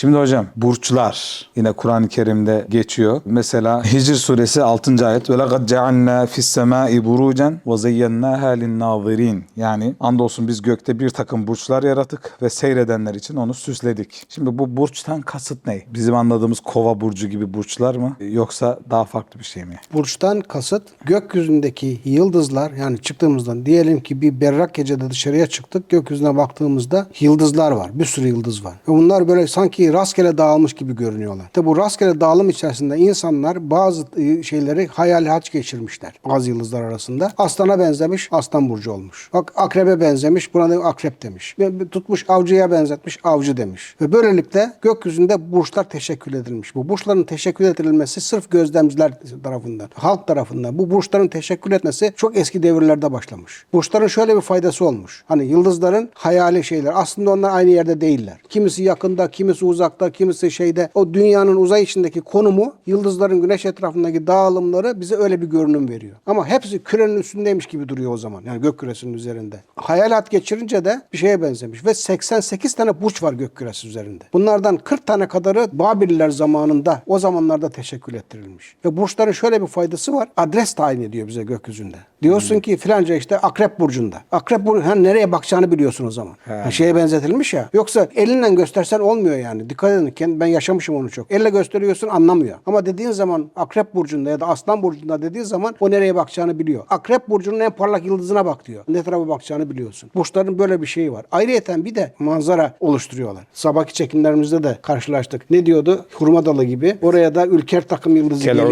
Şimdi hocam burçlar yine Kur'an-ı Kerim'de geçiyor. Mesela Hicr suresi 6. ayet ve laqad cealna fis semai burucen ve zeyyennaha lin-nazirin. Yani andolsun biz gökte bir takım burçlar yarattık ve seyredenler için onu süsledik. Şimdi bu burçtan kasıt ne? Bizim anladığımız kova burcu gibi burçlar mı yoksa daha farklı bir şey mi? Burçtan kasıt gökyüzündeki yıldızlar yani çıktığımızdan diyelim ki bir berrak gecede dışarıya çıktık gökyüzüne baktığımızda yıldızlar var. Bir sürü yıldız var. Ve bunlar böyle sanki rastgele dağılmış gibi görünüyorlar. Tabi bu rastgele dağılım içerisinde insanlar bazı e, şeyleri hayal haç geçirmişler. Bazı yıldızlar arasında. Aslana benzemiş aslan burcu olmuş. Bak akrebe benzemiş buna da akrep demiş. Ve tutmuş avcıya benzetmiş avcı demiş. Ve böylelikle gökyüzünde burçlar teşekkül edilmiş. Bu burçların teşekkül edilmesi sırf gözlemciler tarafından, halk tarafından bu burçların teşekkül etmesi çok eski devirlerde başlamış. Burçların şöyle bir faydası olmuş. Hani yıldızların hayali şeyler. Aslında onlar aynı yerde değiller. Kimisi yakında, kimisi uzakta, kimisi şeyde. O dünyanın uzay içindeki konumu yıldızların güneş etrafındaki dağılımları bize öyle bir görünüm veriyor. Ama hepsi kürenin üstündeymiş gibi duruyor o zaman. Yani gök küresinin üzerinde. Hayalat geçirince de bir şeye benzemiş. Ve 88 tane burç var gök küresi üzerinde. Bunlardan 40 tane kadarı Babiller zamanında o zamanlarda teşekkül ettirilmiş. Ve burçların şöyle bir faydası var. Adres tayin ediyor bize gökyüzünde. Diyorsun ki filanca işte akrep burcunda. Akrep burcu hani nereye bakacağını biliyorsun o zaman. Ha, şeye benzetilmiş ya. Yoksa elinle göstersen olmuyor yani. Dikkat edin. Kend- Ben yaşamışım onu çok. Elle gösteriyorsun anlamıyor. Ama dediğin zaman akrep burcunda ya da aslan burcunda dediğin zaman o nereye bakacağını biliyor. Akrep burcunun en parlak yıldızına bak diyor. Ne tarafa bakacağını biliyorsun. Burçların böyle bir şeyi var. Ayrıyeten bir de manzara oluşturuyorlar. Sabahki çekimlerimizde de karşılaştık. Ne diyordu? Hurma dalı gibi. Oraya da ülker takım yıldızı geliyor.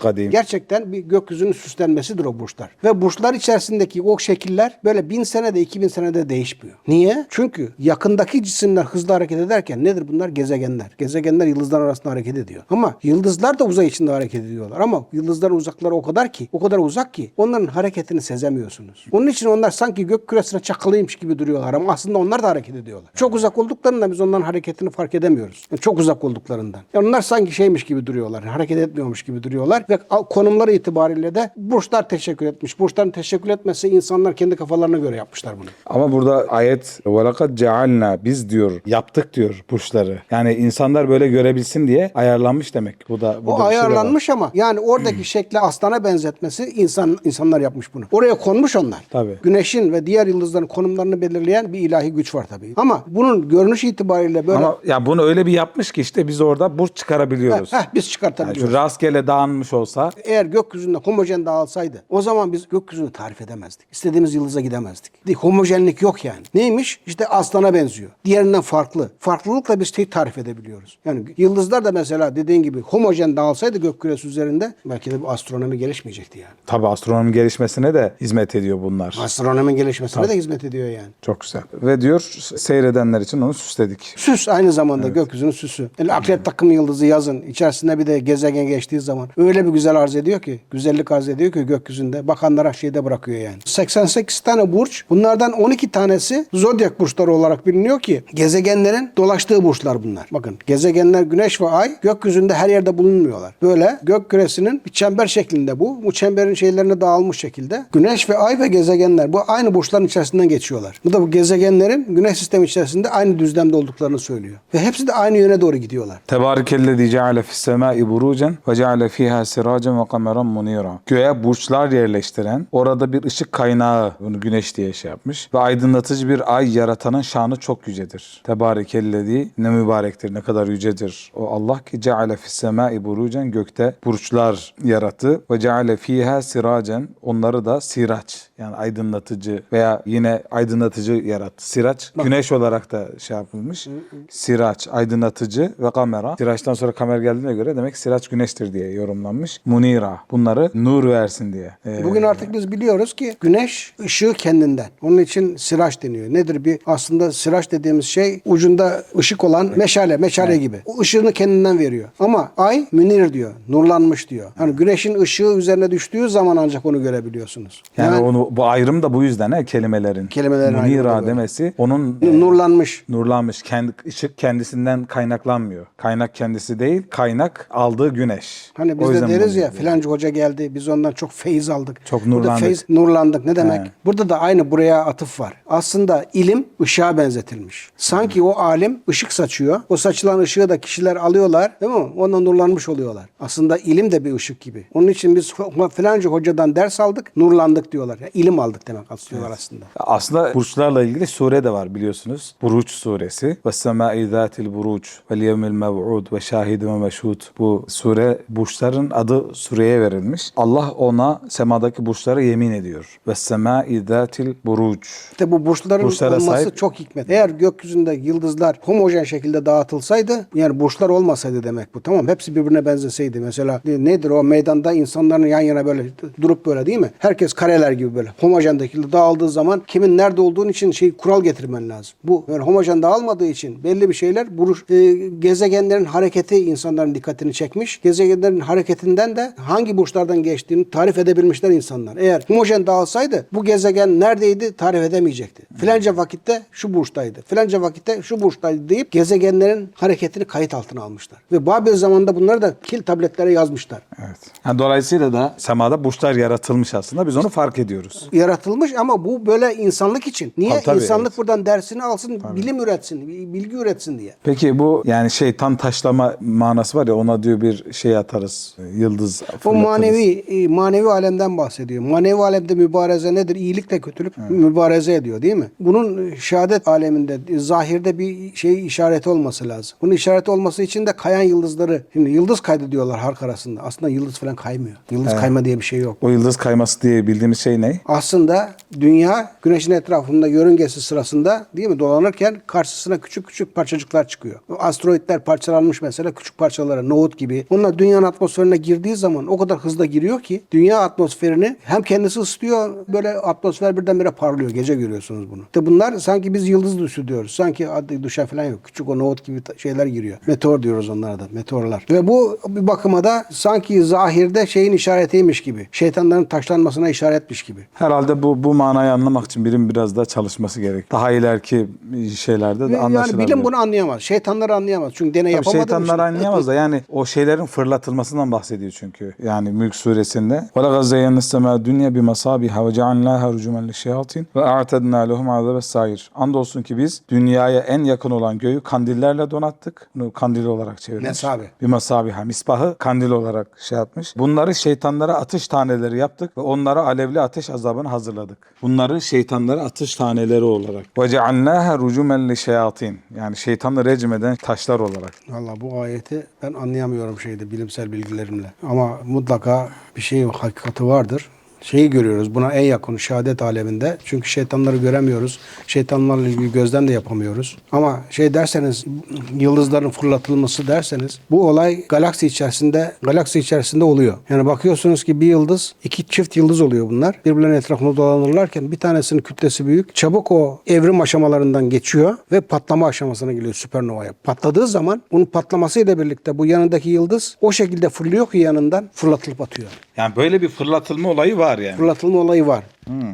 kadim. Gerçekten bir gökyüzünün süslenmesidir o burçlar. Ve burçlar içerisindeki o şekiller böyle bin senede, iki bin senede değişmiyor. Niye? Çünkü yakındaki cisimler hızlı hareket ederken nedir bunlar? Gezegenler. Gezegenler yıldızlar arasında hareket ediyor. Ama yıldızlar da uzay içinde hareket ediyorlar. Ama yıldızların uzakları o kadar ki, o kadar uzak ki onların hareketini sezemiyorsunuz. Onun için onlar sanki gök küresine çakılıymış gibi duruyorlar ama aslında onlar da hareket ediyorlar. Çok uzak olduklarında biz onların hareketini fark edemiyoruz. Yani çok uzak olduklarından. Yani onlar sanki şeymiş gibi duruyorlar. Hareket etmiyormuş gibi duruyorlar ve konumları itibariyle de burçlar teşekkür etmiş borçtan teşekkül etmezse insanlar kendi kafalarına göre yapmışlar bunu. Ama burada ayet velakat cealna biz diyor yaptık diyor burçları. Yani insanlar böyle görebilsin diye ayarlanmış demek. Bu da bu o şey ayarlanmış ama yani oradaki şekle aslana benzetmesi insan insanlar yapmış bunu. Oraya konmuş onlar. Tabii. Güneşin ve diğer yıldızların konumlarını belirleyen bir ilahi güç var tabii. Ama bunun görünüş itibariyle böyle Ama ya bunu öyle bir yapmış ki işte biz orada burç çıkarabiliyoruz. Heh, heh, biz çıkartabiliyoruz. Yani rastgele dağınmış olsa eğer gökyüzünde homojen dağılsaydı o zaman biz gökyüzünü tarif edemezdik. İstediğimiz yıldıza gidemezdik. Değil, homojenlik yok yani. Neymiş? İşte aslana benziyor. Diğerinden farklı. Farklılıkla biz şey tarif edebiliyoruz. Yani yıldızlar da mesela dediğin gibi homojen dağılsaydı gök küresi üzerinde belki de bu astronomi gelişmeyecekti yani. tabi astronomi gelişmesine de hizmet ediyor bunlar. Astronomi gelişmesine de hizmet ediyor yani. Çok güzel. Ve diyor seyredenler için onu süsledik. Süs aynı zamanda gökyüzünün süsü. Yani akrep takım yıldızı yazın. içerisinde bir de gezegen geçtiği zaman öyle bir güzel arz ediyor ki, güzellik arz ediyor ki gökyüzünde. Bakanlara şeyde bırakıyor yani. 88 tane burç. Bunlardan 12 tanesi zodyak burçları olarak biliniyor ki gezegenlerin dolaştığı burçlar bunlar. Bakın gezegenler güneş ve ay gökyüzünde her yerde bulunmuyorlar. Böyle gök küresinin bir çember şeklinde bu. Bu çemberin şeylerine dağılmış şekilde. Güneş ve ay ve gezegenler bu aynı burçların içerisinden geçiyorlar. Bu da bu gezegenlerin güneş sistemi içerisinde aynı düzlemde olduklarını söylüyor. Ve hepsi de aynı yöne doğru gidiyorlar. Tebarikellezi ceale fis semai burucen ve ceale fiha siracen ve kameran munira. Göğe burçlar yerleştiren, orada bir ışık kaynağı, bunu güneş diye şey yapmış ve aydınlatıcı bir ay yaratanın şanı çok yücedir. Tebarikellezi ne mübarektir, ne kadar yücedir. O Allah ki ceale fis semai burucen gökte burçlar yarattı ve ceale fiha siracen onları da siraç yani aydınlatıcı veya yine aydınlatıcı yarattı. Siraç güneş olarak da şey yapılmış. Siraç aydınlatıcı ve kamera. Siraçtan sonra kamera geldiğine göre demek siraç güneştir diye yorumlanmış. Munira bunları nur versin diye. Ee, Bugün artık biz biliyoruz ki güneş ışığı kendinden. Onun için siraç deniyor. Nedir bir aslında siraç dediğimiz şey ucunda ışık olan meşale, meşale gibi. O ışığını kendinden veriyor. Ama ay münir diyor, nurlanmış diyor. Yani güneşin ışığı üzerine düştüğü zaman ancak onu görebiliyorsunuz. yani, onu bu ayrım da bu yüzden he, kelimelerin. Kelimelerin böyle. demesi onun nurlanmış. nurlanmış. Kendi, ışık kendisinden kaynaklanmıyor. Kaynak kendisi değil, kaynak aldığı güneş. Hani O biz de yüzden deriz ya filanca hoca geldi biz ondan çok feyiz aldık. Çok Burada nurlandık. feyz, nurlandık ne demek? He. Burada da aynı buraya atıf var. Aslında ilim ışığa benzetilmiş. Sanki o alim ışık saçıyor. O saçılan ışığı da kişiler alıyorlar değil mi? Ondan nurlanmış oluyorlar. Aslında ilim de bir ışık gibi. Onun için biz filanca hocadan ders aldık, nurlandık diyorlar. Yani ilim aldık demek diyorlar aslında. Aslında burçlarla ilgili sure de var biliyorsunuz. Buruç suresi. Ve semai zatil buruç ve yevmil mev'ud ve şahid ve meşhud. Bu sure burçların adı sureye verilmiş. Allah ona semadaki burçlara yemin ediyor. Ve semai zatil buruç. İşte bu burçların Burçlara olması sahip- çok hikmet. Eğer gökyüzünde yıldızlar homojen şekilde dağıtılsaydı yani burçlar olmasaydı demek bu. Tamam hepsi birbirine benzeseydi. Mesela nedir o meydanda insanların yan yana böyle durup böyle değil mi? Herkes kareler gibi böyle homojen şekilde dağıldığı zaman kimin nerede olduğun için şey kural getirmen lazım. Bu böyle homojen dağılmadığı için belli bir şeyler buruş, e, gezegenlerin hareketi insanların dikkatini çekmiş. Gezegenlerin hareketinden de hangi burçlardan geçtiğini tarif edebilmişler insanlar. Eğer homojen dağılsaydı bu gezegen neredeydi tarif edemeyecekti. Filanca vakitte şu burçtaydı. Filanca vakitte şu burçtaydı deyip gezegenlerin hareketini kayıt altına almışlar. Ve Babil zamanında bunları da kil tabletlere yazmışlar. Evet. Yani dolayısıyla da semada burçlar yaratılmış aslında. Biz onu fark ediyoruz. Yaratılmış ama bu böyle insanlık için. Niye? Tabii, tabii, insanlık evet. buradan dersini alsın, bilim üretsin, bilgi üretsin diye. Peki bu yani şeytan taşlama manası var ya ona diyor bir şey atarız. Yıldız O fırlatırız. manevi e, manevi alemden bahsediyor. Manevi alemde mübareze nedir? İyilikle kötülük mübareze ediyor değil mi? Bunun şehadet aleminde zahirde bir şey işareti olması lazım. Bunun işareti olması için de kayan yıldızları. Şimdi yıldız kaydı diyorlar halk arasında. Aslında yıldız falan kaymıyor. Yıldız kayma diye bir şey yok. O yıldız kayması diye bildiğimiz şey ne? Aslında dünya güneşin etrafında yörüngesi sırasında değil mi dolanırken karşısına küçük küçük parçacıklar çıkıyor. O asteroidler parçalanmış mesela küçük parçalara nohut gibi. Onlar dünyanın atmosferine girdiği zaman o kadar hızla giriyor ki dünya atmosferini hem kendisi ısıtıyor böyle atmosfer birdenbire parlıyor. Gece görüyorsunuz bunu. İşte bunlar sanki biz yıldız düşü diyoruz. Sanki adı düşen falan yok. Küçük o nohut gibi şeyler giriyor. Meteor diyoruz onlara da. Meteorlar. Ve bu bir bakıma da sanki zahirde şeyin işaretiymiş gibi. Şeytanların taşlanmasına işaretmiş gibi. Herhalde bu bu manayı anlamak için birim biraz daha çalışması gerek. Daha ileriki şeylerde de yani anlaşılabilir. bilim bunu anlayamaz. Şeytanlar anlayamaz. Çünkü deney Tabii yapamadığı şeytanlar anlayamaz da yani o şeylerin fırlatılmasından bahsediyor çünkü. Yani Mülk suresinde dünya bi masabiha ve cealnaha rucumen lişşeyatin ve a'tedna lehum azabes sair. Andolsun ki biz dünyaya en yakın olan göğü kandillerle donattık. Bunu kandil olarak çevirmiş. Mesabi. Bir masabiha. Misbahı kandil olarak şey yapmış. Bunları şeytanlara atış taneleri yaptık ve onlara alevli ateş azabını hazırladık. Bunları şeytanlara atış taneleri olarak. Ve cealnaha rucumen lişşeyatin. Yani şeytanı recmeden taşlar olarak. Valla bu ayeti ben anlayamıyorum şeyde bilimsel bilgilerimle. Ama mutlaka bir şey hakikati vardır. Şeyi görüyoruz buna en yakın şehadet aleminde. Çünkü şeytanları göremiyoruz. Şeytanlarla ilgili gözlem de yapamıyoruz. Ama şey derseniz yıldızların fırlatılması derseniz bu olay galaksi içerisinde galaksi içerisinde oluyor. Yani bakıyorsunuz ki bir yıldız iki çift yıldız oluyor bunlar. Birbirlerinin etrafında dolanırlarken bir tanesinin kütlesi büyük. Çabuk o evrim aşamalarından geçiyor ve patlama aşamasına geliyor süpernovaya. Patladığı zaman bunun patlamasıyla birlikte bu yanındaki yıldız o şekilde fırlıyor ki yanından fırlatılıp atıyor. Yani böyle bir fırlatılma olayı var yani. Fırlatılma olayı var.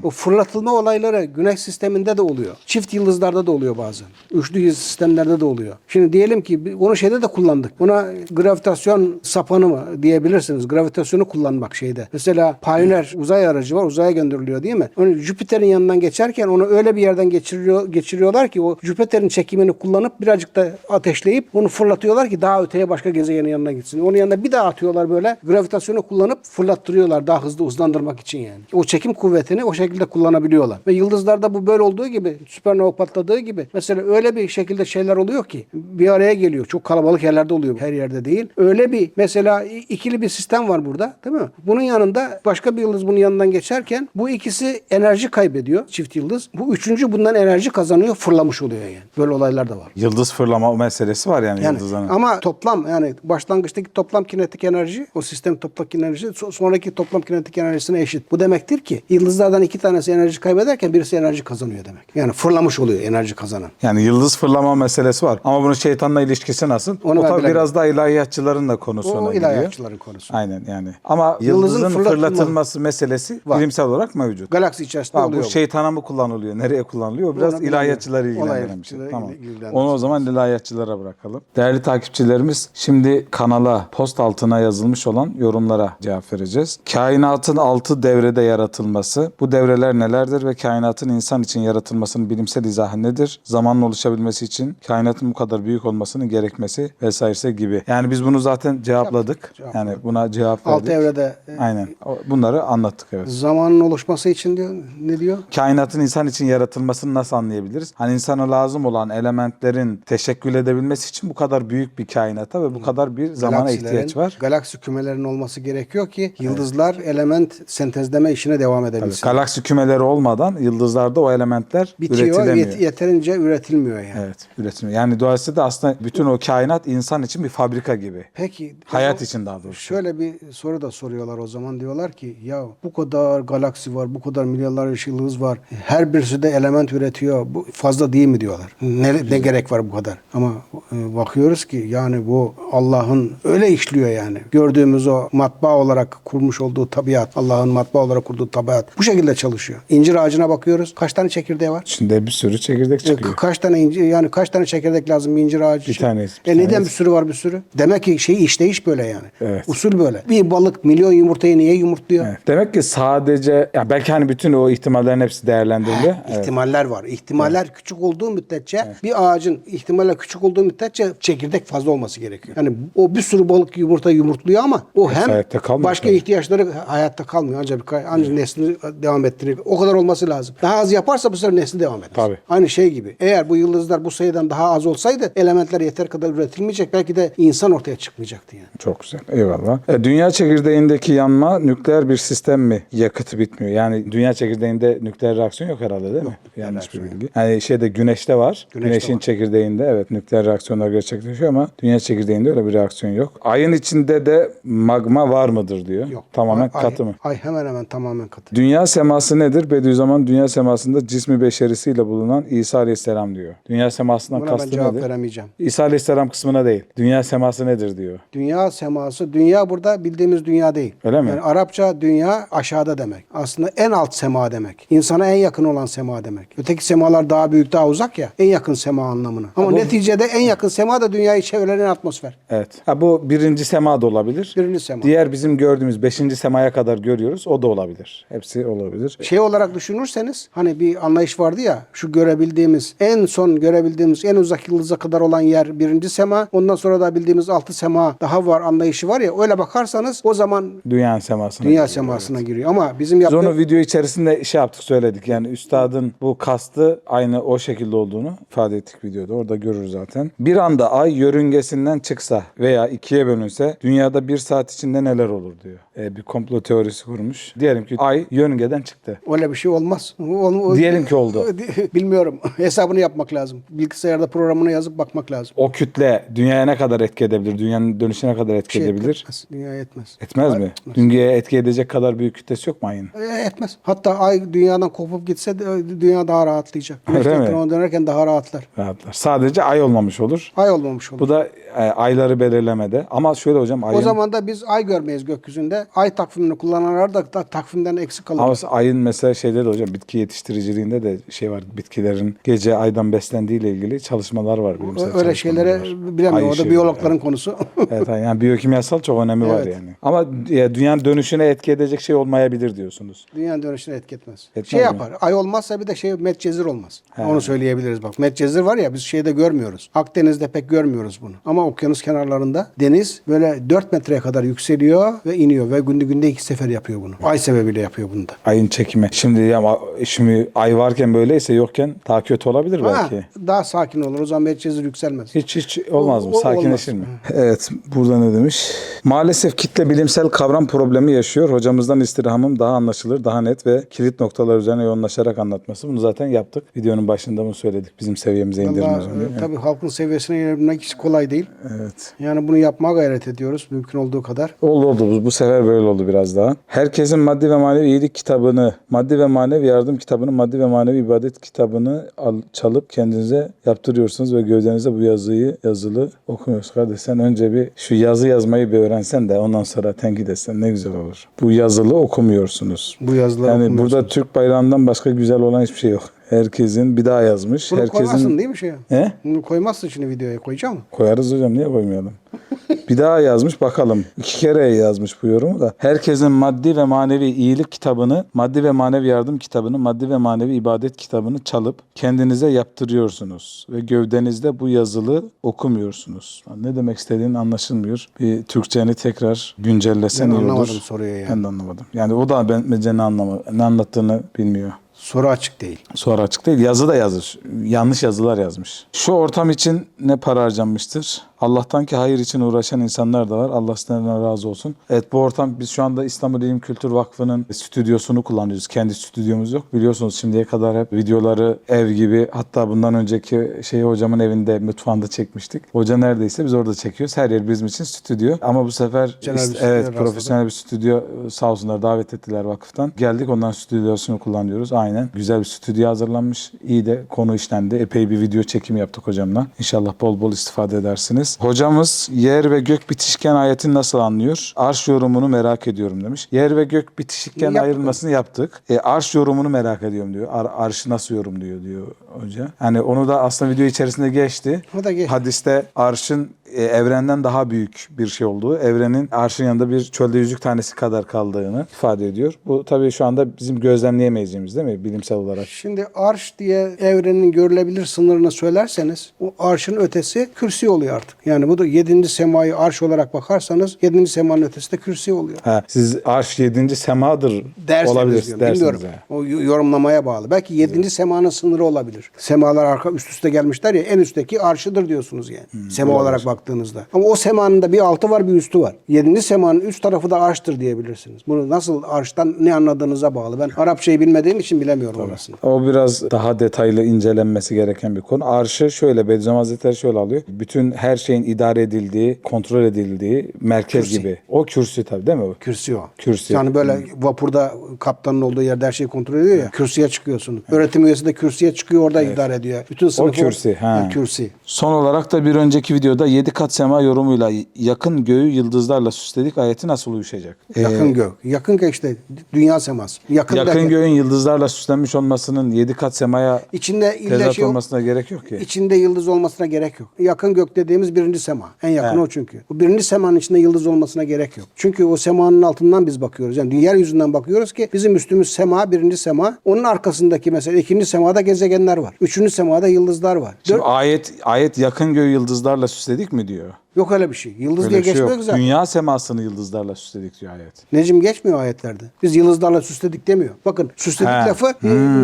O fırlatılma olayları güneş sisteminde de oluyor. Çift yıldızlarda da oluyor bazen. Üçlü sistemlerde de oluyor. Şimdi diyelim ki onu şeyde de kullandık. Buna gravitasyon sapanı mı diyebilirsiniz. Gravitasyonu kullanmak şeyde. Mesela Pioneer uzay aracı var. Uzaya gönderiliyor değil mi? Onu Jüpiter'in yanından geçerken onu öyle bir yerden geçiriyor, geçiriyorlar ki o Jüpiter'in çekimini kullanıp birazcık da ateşleyip onu fırlatıyorlar ki daha öteye başka gezegenin yanına gitsin. Onun yanına bir daha atıyorlar böyle. Gravitasyonu kullanıp fırlattırıyorlar daha hızlı hızlandırmak için yani. O çekim kuvvetini o şekilde kullanabiliyorlar. Ve yıldızlarda bu böyle olduğu gibi süpernova patladığı gibi mesela öyle bir şekilde şeyler oluyor ki bir araya geliyor. Çok kalabalık yerlerde oluyor. Her yerde değil. Öyle bir mesela ikili bir sistem var burada değil mi? Bunun yanında başka bir yıldız bunun yanından geçerken bu ikisi enerji kaybediyor çift yıldız. Bu üçüncü bundan enerji kazanıyor fırlamış oluyor yani. Böyle olaylar da var. Yıldız fırlama meselesi var yani, Yani yıldızların. ama toplam yani başlangıçtaki toplam kinetik enerji o sistem toplam enerji so- sonraki toplam kinetik enerjisine eşit. Bu demektir ki yıldızlar yıldızlardan iki tanesi enerji kaybederken birisi enerji kazanıyor demek. Yani fırlamış oluyor enerji kazanan. Yani yıldız fırlama meselesi var. Ama bunun şeytanla ilişkisi nasıl? Onu o tabii biraz da ilahiyatçıların da konusuna O giriyor. ilahiyatçıların konusu. Aynen yani. Ama Yıldızın yıldızın fırlatılma- fırlatılması meselesi Var. bilimsel olarak mevcut. Galaksi içerisinde Ha, oluyor. bu şeytana mı kullanılıyor? Nereye kullanılıyor? O Biraz Onu ilahiyatçıları ilgilendiren bir şey. Tamam. Onu o zaman ilahiyatçılara bırakalım. Değerli takipçilerimiz şimdi kanala post altına yazılmış olan yorumlara cevap vereceğiz. Kainatın altı devrede yaratılması. Bu devreler nelerdir ve kainatın insan için yaratılmasının bilimsel izahı nedir? Zamanın oluşabilmesi için kainatın bu kadar büyük olmasının gerekmesi vesairesi gibi. Yani biz bunu zaten cevapladık. Cevapladık. Yani buna cevap verdik. Alt evrede e, Aynen. Bunları anlattık evet. zamanın oluşması için diyor ne diyor? kainatın insan için yaratılmasını nasıl anlayabiliriz? Hani insana lazım olan elementlerin teşekkül edebilmesi için bu kadar büyük bir kainata ve bu kadar bir zamana ihtiyaç var. Galaksi kümelerinin olması gerekiyor ki yıldızlar element sentezleme işine devam edebilsin. Galaksi kümeleri olmadan yıldızlarda o elementler Bitiyor, üretilemiyor. yet- yeterince üretilmiyor yani. Evet, üretilmiyor. Yani dolayısıyla da aslında bütün o kainat insan için bir fabrika gibi. Peki Hayat o- için daha doğrusu. Şöyle bir soru da soruyorlar o zaman diyorlar ki ya bu kadar galaksi var, bu kadar milyarlarca yıldız var. Her birisi de element üretiyor. Bu fazla değil mi diyorlar. Ne, ne gerek var bu kadar? Ama e, bakıyoruz ki yani bu Allah'ın öyle işliyor yani. Gördüğümüz o matbaa olarak kurmuş olduğu tabiat, Allah'ın matbaa olarak kurduğu tabiat bu şekilde çalışıyor. İncir ağacına bakıyoruz. Kaç tane çekirdeği var? İçinde bir sürü çekirdek E, çıkıyor. Kaç tane incir yani kaç tane çekirdek lazım bir incir ağacı Bir için? tanesi, bir E neden bir sürü var bir sürü? Demek ki şey işleyiş böyle yani. Evet. Usul böyle. Bir balık milyon yumurtayı niye yumurtluyor? Evet. Demek ki sadece ya belki hani bütün o ihtimallerin hepsi değerlendiriliyor. Evet. İhtimaller var. İhtimaller küçük olduğu müddetçe bir ağacın ihtimaller küçük olduğu müddetçe çekirdek fazla olması gerekiyor. Yani o bir sürü balık yumurta yumurtluyor ama o hem başka tabii. ihtiyaçları hayatta kalmıyor. Ancak bir ancak neslini devam ettirir. O kadar olması lazım. Daha az yaparsa bu sefer nesli devam eder. Tabii. Aynı şey gibi. Eğer bu yıldızlar bu sayıdan daha az olsaydı elementler yeter kadar üretilmeyecek. Belki de insan ortaya çıkmayacaktı yani. Çok güzel. Eyvallah. E, dünya çekirdeğindeki yanma nükleer bir sistem mi? Yakıtı bitmiyor. Yani dünya çekirdeğinde nükleer reaksiyon yok herhalde değil mi? Yanlış bir bilgi. Yani şeyde güneşte var. Güneşte Güneşin var. çekirdeğinde evet nükleer reaksiyonlar gerçekleşiyor ama dünya çekirdeğinde öyle bir reaksiyon yok. Ayın içinde de magma var mıdır diyor. Yok. Tamamen Ay- katı mı? Ay hemen hemen tamamen katı. Dünya seması nedir? Bediüzzaman dünya semasında cismi beşerisiyle bulunan İsa Aleyhisselam diyor. Dünya semasından Buna ben kastı cevap nedir? veremeyeceğim. İsa Aleyhisselam kısmına değil. Dünya seması nedir diyor. Dünya seması, dünya burada bildiğimiz dünya değil. Öyle mi? Yani Arapça dünya aşağıda demek. Aslında en alt sema demek. İnsana en yakın olan sema demek. Öteki semalar daha büyük, daha uzak ya. En yakın sema anlamına. Ama bu- neticede en yakın sema da dünyayı çevreleyen atmosfer. Evet. Ha, bu birinci sema da olabilir. Birinci sema. Diğer bizim gördüğümüz beşinci semaya kadar görüyoruz. O da olabilir. Hepsi olabilir. Şey olarak düşünürseniz hani bir anlayış vardı ya şu görebildiğimiz en son görebildiğimiz en uzak yıldıza kadar olan yer birinci sema ondan sonra da bildiğimiz altı sema daha var anlayışı var ya öyle bakarsanız o zaman Dünya semasına. dünya giriyor. semasına giriyor ama bizim Biz yaptığımız onu video içerisinde şey yaptık söyledik. Yani üstadın bu kastı aynı o şekilde olduğunu ifade ettik videoda. Orada görürüz zaten. Bir anda ay yörüngesinden çıksa veya ikiye bölünse dünyada bir saat içinde neler olur diyor. Ee, bir komplo teorisi kurmuş. Diyelim ki ay yörüngeden çıktı. Öyle bir şey olmaz. O- o- Diyelim ki oldu. Bilmiyorum. Hesabını yapmak lazım. Bilgisayarda programını yazıp bakmak lazım. O kütle dünyaya ne kadar etki edebilir? Dünyanın dönüşüne kadar etki şey edebilir? etmez. Dünya etmez. Etmez mi? Dünyaya etki edecek kadar büyük kütlesi yok mu ayın? E, etmez. Hatta ay dünyadan kopup gitse de dünya daha rahatlayacak. Güneş etrafına dönerken daha rahatlar. Rahatlar. Sadece ay olmamış olur. Ay olmamış olur. Bu da e, ayları belirlemede. Ama şöyle hocam ayın, O zaman da biz ay görmeyiz gökyüzünde. Ay takvimini kullananlar da ta- takvimden eksik kalır. ama ayın mesela şeyde de hocam bitki yetiştiriciliğinde de şey var. Bitkilerin gece aydan beslendiği ile ilgili çalışmalar var. bilimsel Öyle şeylere var. bilemiyorum. Ay O da ışığı, biyologların evet. konusu. Evet yani biyokimyasal çok önemi var Evet. yani. Ama e, dünyanın dönüşüne etki edecek şey olmayabilir diyorsunuz. Dünyanın dönüşüne etki etmez. Etmez şey mi? yapar. Ay olmazsa bir de şey Medcezir olmaz. Onu söyleyebiliriz bak. Medcezir var ya biz şeyde görmüyoruz. Akdeniz'de pek görmüyoruz bunu. Ama okyanus kenarlarında deniz böyle 4 metreye kadar yükseliyor ve iniyor ve günde günde iki sefer yapıyor bunu. Ay sebebiyle yapıyor bunu da. Ayın çekimi. Şimdi ya şimdi ay varken böyleyse yokken daha kötü olabilir Ha, belki. daha sakin olur. O zaman Medcezir yükselmez. Hiç hiç olmaz mı? o Sakinleşir olmaz. mi? Evet. Burada ne demiş? Maalesef kitle bilimsel kavram problemi yaşıyor. Hocamızdan istirhamım daha anlaşılır, daha net ve kilit noktalar üzerine yoğunlaşarak anlatması. Bunu zaten yaptık. Videonun başında bunu söyledik. Bizim seviyemize indirmez e, tabii halkın seviyesine inebilmek hiç kolay değil. Evet. Yani bunu yapmaya gayret ediyoruz mümkün olduğu kadar. Oldu oldu. Bu- Bu sefer böyle oldu biraz daha. Herkesin maddi ve manevi iyilik kitabı kitabını, maddi ve manevi yardım kitabını, maddi ve manevi ibadet kitabını al, çalıp kendinize yaptırıyorsunuz ve gövdenize bu yazıyı yazılı okumuyorsunuz. Kardeş sen önce bir şu yazı yazmayı bir öğrensen de ondan sonra tenkit etsen ne güzel olur. Bu yazılı okumuyorsunuz. Bu yazılar Yani burada Türk bayrağından başka güzel olan hiçbir şey yok. Herkesin bir daha yazmış. Bunu Herkesin koymazsın değil mi şeye? He? Bunu koymazsın şimdi videoya koyacağım mı? Koyarız hocam niye koymayalım? bir daha yazmış bakalım. İki kere yazmış bu yorumu da. Herkesin maddi ve manevi iyilik kitabını, maddi ve manevi yardım kitabını, maddi ve manevi ibadet kitabını çalıp kendinize yaptırıyorsunuz. Ve gövdenizde bu yazılı okumuyorsunuz. Ne demek istediğin anlaşılmıyor. Bir Türkçeni tekrar güncellesen Ben iyi olur. anlamadım soruyu yani. Ben de anlamadım. Yani o da ben, bence ne, anlama, ne anlattığını bilmiyor. Soru açık değil. Sonra açık değil. Yazı da yazmış. Yanlış yazılar yazmış. Şu ortam için ne para harcanmıştır? Allah'tan ki hayır için uğraşan insanlar da var. Allah sizlerden razı olsun. Evet bu ortam biz şu anda İstanbul İlim Kültür Vakfı'nın stüdyosunu kullanıyoruz. Kendi stüdyomuz yok. Biliyorsunuz şimdiye kadar hep videoları ev gibi hatta bundan önceki şeyi hocamın evinde mutfağında çekmiştik. Hoca neredeyse biz orada çekiyoruz. Her yer bizim için stüdyo. Ama bu sefer stüdyoya evet profesyonel bir stüdyo sağ olsunlar davet ettiler vakıftan. Geldik ondan stüdyosunu kullanıyoruz. Aynen. Güzel bir stüdyo hazırlanmış. İyi de konu işlendi. Epey bir video çekimi yaptık hocamla. İnşallah bol bol istifade edersiniz. Hocamız yer ve gök bitişken ayetini nasıl anlıyor? Arş yorumunu merak ediyorum demiş. Yer ve gök bitişikken Yaptık. ayrılmasını yaptık. E, arş yorumunu merak ediyorum diyor. Ar- arşı nasıl yorumluyor diyor hoca. Hani onu da aslında video içerisinde geçti. O da geçti. Hadiste arşın e, evrenden daha büyük bir şey olduğu, evrenin arşın yanında bir çölde yüzük tanesi kadar kaldığını ifade ediyor. Bu tabii şu anda bizim gözlemleyemeyeceğimiz değil mi bilimsel olarak? Şimdi arş diye evrenin görülebilir sınırını söylerseniz o arşın ötesi kürsi oluyor artık. Yani bu da yedinci semayı arş olarak bakarsanız yedinci semanın ötesi de kürsi oluyor. Ha, siz arş yedinci semadır Derseniz olabilir diyorum, dersiniz. bilmiyorum. ha. O yorumlamaya bağlı. Belki yedinci semanın sınırı olabilir. Semalar arka üst üste gelmişler ya en üstteki arşıdır diyorsunuz yani. Hmm, Sema olarak baktığınızda. Ama o semanın da bir altı var bir üstü var. Yedinci semanın üst tarafı da arştır diyebilirsiniz. Bunu nasıl arştan ne anladığınıza bağlı. Ben Arapçayı bilmediğim için bilemiyorum orasını. O biraz daha detaylı incelenmesi gereken bir konu. Arşı şöyle Bediüzzaman Hazretleri şöyle alıyor. Bütün her şeyin idare edildiği, kontrol edildiği merkez Kürsi. gibi. O kürsü tabii değil mi? o? Kürsü o. Kürsü. Yani böyle vapurda kaptanın olduğu yerde her şeyi kontrol ediyor ya. Kürsüye çıkıyorsun. Öğretim üyesi de kürsüye çıkıyor orada idare ediyor. Bütün sınıfı kürsü, ha. Ha, kürsü. Son olarak da bir önceki videoda 7 kat sema yorumuyla yakın göğü yıldızlarla süsledik ayeti nasıl uyuşacak? Ee, Yakın gök. Yakın gök işte dünya seması. Yakın, yakın derken göğün yıldızlarla süslenmiş olmasının 7 kat semaya içinde illa tezat şey olmasına gerek yok ki. içinde yıldız olmasına gerek yok. Yakın gök dediğimiz birinci sema. En yakın He. o çünkü. Bu birinci semanın içinde yıldız olmasına gerek yok. Çünkü o semanın altından biz bakıyoruz. Yani dünya yüzünden bakıyoruz ki bizim üstümüz sema, birinci sema. Onun arkasındaki mesela ikinci semada gezegenler var. Üçüncü semada yıldızlar var. Şimdi Dört- ayet ayet yakın göğü yıldızlarla süsledik mi diyor? Yok öyle bir şey. Yıldız Öyle diye bir şey geçmiyor yok. ki zaten. Dünya semasını yıldızlarla süsledik diyor ayet. Necim geçmiyor ayetlerde. Biz yıldızlarla süsledik demiyor. Bakın süsledik He. lafı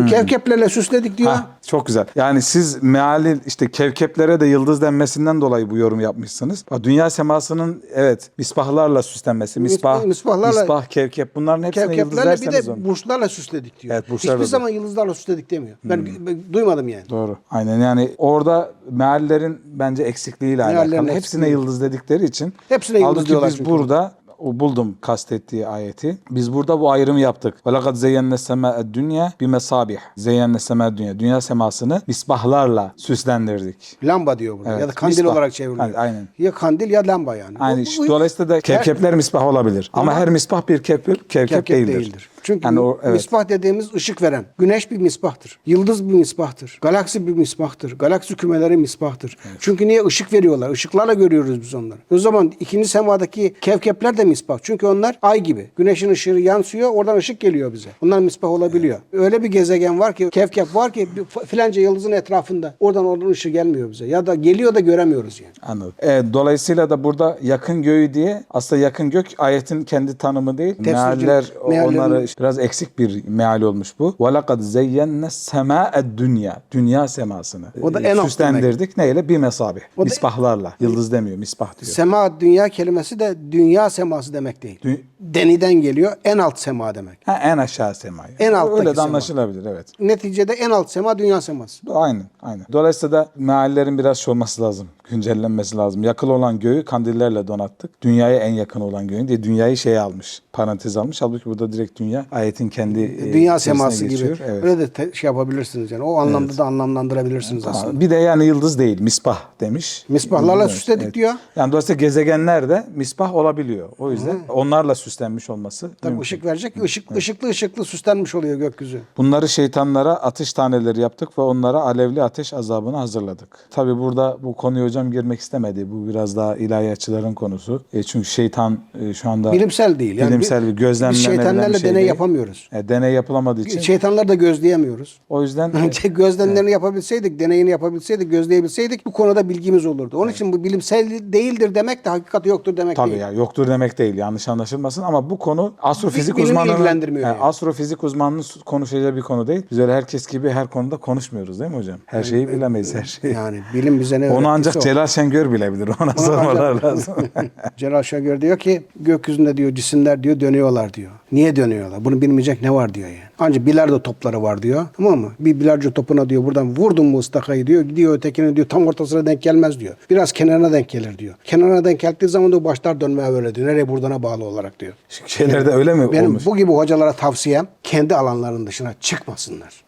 kevkeplerle süsledik diyor. Hah, çok güzel. Yani siz meali işte kevkeplere de yıldız denmesinden dolayı bu yorum yapmışsınız. Bak, Dünya semasının evet misbahlarla süslenmesi, misbah, misbahlarla- misbah, kevkep bunların hepsine yıldız Kevkeplerle bir derseniz de onu. burçlarla süsledik diyor. Evet, burçlarla Hiçbir da. zaman yıldızlarla süsledik demiyor. Ben, ben duymadım yani. Doğru. Aynen yani orada meallerin bence eksikliğiyle Meallerin alakalı. Hepsine eksikliği. Yıldız dedikleri için. Hepsine yıldız diyorlar biz çünkü. burada o buldum kastettiği ayeti. Biz burada bu ayrımı yaptık. Ve lekad zeyyenne semâ'ed dünya bi mesabih. Zeyyenne semâ'ed dünya. Dünya semasını misbahlarla süslendirdik. Lamba diyor burada. Evet, ya da kandil misbah. olarak çevriliyor. Yani aynen. Ya kandil ya lamba yani. Yani Bu- bu- dolayısıyla da kevkepler misbah olabilir. Ama, Ama- her misbah bir kevkep, kevkep, Kevkep değildir. değildir. Çünkü yani o, evet. misbah dediğimiz ışık veren. Güneş bir misbahtır. Yıldız bir misbahtır. Galaksi bir misbahtır. Galaksi kümeleri misbahtır. Çünkü niye ışık veriyorlar? Işıklarla görüyoruz biz onları. O zaman ikinci semadaki kevkepler de misbah. Çünkü onlar ay gibi. Güneşin ışığı yansıyor. Oradan ışık geliyor bize. Bunlar misbah olabiliyor. Öyle bir gezegen var ki kevkep var ki filanca yıldızın etrafında. Oradan oradan ışık gelmiyor bize. Ya da geliyor da göremiyoruz yani. Anladım. Evet, dolayısıyla da burada yakın göğü diye aslında yakın gök ayetin kendi tanımı değil. Mealler meallerin- biraz eksik bir meal olmuş bu. Lekad zeyyenne semâ'ed dünya. Dünya semasını. O da e, en Süslendirdik. Neyle? Bir mesabih. O da- Misbahlarla. Yıldız demiyor. Misbah diyor. Sema dünya kelimesi de dünya seması demek değil. Dü- deniden geliyor. En alt sema demek. Ha, en aşağı semayı. En alttaki Öyle de sema. anlaşılabilir evet. Neticede en alt sema dünya seması. Aynen, aynen. Dolayısıyla da meallerin biraz şey olması lazım. Güncellenmesi lazım. Yakın olan göğü kandillerle donattık. Dünyaya en yakın olan göğün diye dünyayı şey almış. Parantez almış. Halbuki burada direkt dünya ayetin kendi e, Dünya içerisine seması geçiyor. gibi. Evet. Öyle de te- şey yapabilirsiniz yani. O anlamda da anlamlandırabilirsiniz aslında. Tamam. Bir de yani yıldız değil, misbah demiş. Misbahlarla Evet, süsledik diyor. Yani dolayısıyla gezegenler de misbah olabiliyor. O yüzden onlarla süslenmiş olması Tabii mümkün. ışık verecek ki ışık, ışıklı ışıklı süslenmiş oluyor gökyüzü. Bunları şeytanlara atış taneleri yaptık ve onlara alevli ateş azabını hazırladık. Tabi burada bu konuya hocam girmek istemedi. Bu biraz daha ilahiyatçıların konusu. E çünkü şeytan e, şu anda Bilimsel değil. Yani bilimsel bi- bir gözlemlenebilen Biz şeytanlarla bir şey deney değil. yapamıyoruz. E, deney yapılamadığı için Şeytanları da gözleyemiyoruz. o yüzden e, Gözlemlerini yapabilseydik, deneyini yapabilseydik, gözleyebilseydik bu konuda bilgimiz olurdu. Onun için bu bilimsel değildir demek de hakikati yoktur demek Tabii değil. ya yoktur demek değil yanlış anlaşılmasın ama bu konu astrofizik uzmanının ilgilendirmiyor yani yani. astrofizik uzmanının konuşacağı bir konu değil. Biz öyle herkes gibi her konuda konuşmuyoruz değil mi hocam? Her şeyi bilemeyiz her şeyi. Yani bilim bize ne Onu ancak o. Celal Şengör bilebilir. Ona sormalar lazım. Celal Şengör diyor ki gökyüzünde diyor cisimler diyor dönüyorlar diyor. Niye dönüyorlar? Bunu bilmeyecek ne var diyor yani. Ancak bilardo topları var diyor. Tamam mı? Bir bilardo topuna diyor buradan vurdun mu ıstakayı diyor. Gidiyor ötekine diyor tam ortasına denk gelmez diyor. Biraz kenarına denk gelir diyor. Kenarına denk geldiği zaman da o başlar dönmeye böyle diyor. Nereye buradan'a bağlı olarak diyor. Şeylerde öyle mi Benim olmuş? bu gibi hocalara tavsiyem kendi alanlarının dışına çıkmasınlar.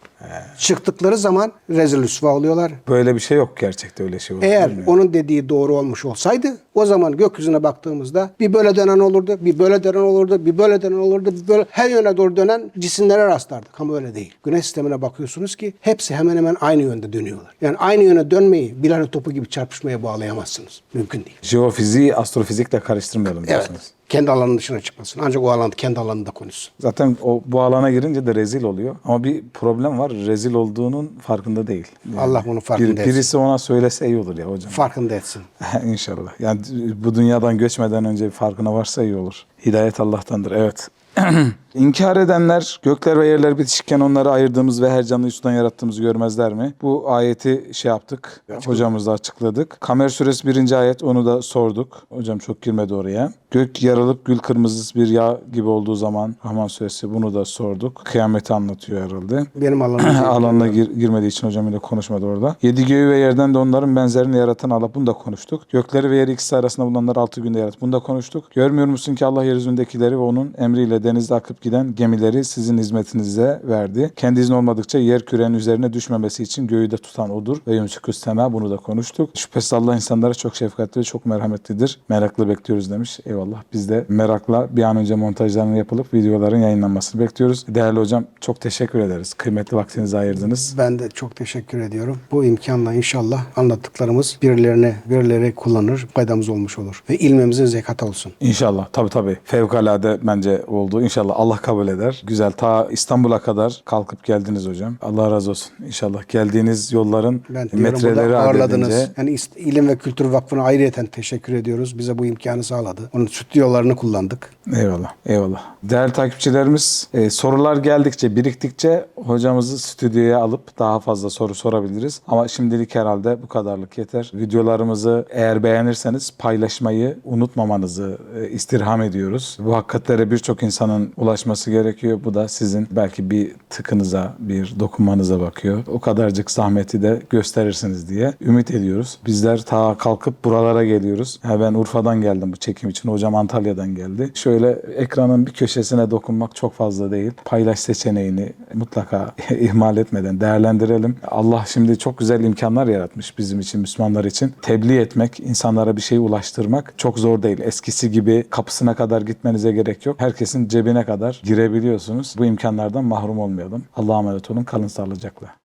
Çıktıkları zaman rezil rüsva oluyorlar. Böyle bir şey yok gerçekte öyle şey olur. Eğer onun dediği doğru olmuş olsaydı o zaman gökyüzüne baktığımızda bir böyle dönen olurdu, bir böyle dönen olurdu, bir böyle dönen olurdu, bir böyle her yöne doğru dönen cisimlere rastlardık. Ama öyle değil. Güneş sistemine bakıyorsunuz ki hepsi hemen hemen aynı yönde dönüyorlar. Yani aynı yöne dönmeyi bilardo topu gibi çarpışmaya bağlayamazsınız. Mümkün değil. Jeofiziği astrofizikle karıştırmayalım Evet. Kendi alanının dışına çıkmasın. Ancak o alan kendi alanında konuşsun. Zaten o bu alana girince de rezil oluyor. Ama bir problem var. Rezil olduğunun farkında değil. Yani Allah bunun farkında bir- etsin. Birisi ona söylese iyi olur ya hocam. Farkında etsin. İnşallah. Yani bu dünyadan göçmeden önce farkına varsa iyi olur. Hidayet Allah'tandır. Evet. İnkar edenler gökler ve yerler bitişikken onları ayırdığımız ve her canlıyı sudan yarattığımızı görmezler mi? Bu ayeti şey yaptık. Hocamızla açıkladık. Kamer suresi birinci ayet onu da sorduk. Hocam çok girmedi oraya. Gök yarılıp gül kırmızı bir yağ gibi olduğu zaman Rahman suresi bunu da sorduk. Kıyameti anlatıyor herhalde. Benim alanım. alanına gir- girmediği için hocam ile konuşmadı orada. Yedi göğü ve yerden de onların benzerini yaratan Allah. Bunu da konuştuk. Gökleri ve yeri ikisi arasında bulunanları altı günde yarattı. Bunu da konuştuk. Görmüyor musun ki Allah yeryüzündekileri ve onun emriyle denizde akıp giden gemileri sizin hizmetinize verdi. Kendi izni olmadıkça yer kürenin üzerine düşmemesi için göğü de tutan odur. Ve yumuşak sema bunu da konuştuk. Şüphesiz Allah insanlara çok şefkatli ve çok merhametlidir. Meraklı bekliyoruz demiş. Eyvallah. Biz de merakla bir an önce montajlarının yapılıp videoların yayınlanmasını bekliyoruz. Değerli hocam çok teşekkür ederiz. Kıymetli vaktinizi ayırdınız. Ben de çok teşekkür ediyorum. Bu imkanla inşallah anlattıklarımız birilerine birileri kullanır, faydamız olmuş olur. Ve ilmimizin zekatı olsun. İnşallah. Tabii tabii. Fevkalade bence oldu. İnşallah Allah kabul eder. Güzel. Ta İstanbul'a kadar kalkıp geldiniz hocam. Allah razı olsun. İnşallah geldiğiniz yolların Ben diyorum metreleri ağırladınız. adedince Yani İlim ve Kültür Vakfı'na ayrıyeten teşekkür ediyoruz. Bize bu imkanı sağladı. Onun stüdyolarını kullandık. Eyvallah, eyvallah. Değerli takipçilerimiz, e, sorular geldikçe, biriktikçe hocamızı stüdyoya alıp daha fazla soru sorabiliriz. Ama şimdilik herhalde bu kadarlık yeter. Videolarımızı eğer beğenirseniz paylaşmayı unutmamanızı e, istirham ediyoruz. Bu hakikatlere birçok insanın ulaşması gerekiyor. Bu da sizin belki bir tıkınıza, bir dokunmanıza bakıyor. O kadarcık zahmeti de gösterirsiniz diye ümit ediyoruz. Bizler ta kalkıp buralara geliyoruz. Ha, ben Urfa'dan geldim bu çekim için. Hocam Antalya'dan geldi. Şöyle ekranın bir köşesine dokunmak çok fazla değil. Paylaş seçeneğini mutlaka ihmal etmeden değerlendirelim. Allah şimdi çok güzel imkanlar yaratmış bizim için, Müslümanlar için. Tebliğ etmek, insanlara bir şey ulaştırmak çok zor değil. Eskisi gibi kapısına kadar gitmenize gerek yok. Herkesin cebine kadar girebiliyorsunuz. Bu imkanlardan mahrum olmayalım. Allah'a emanet olun. Kalın sağlıcakla.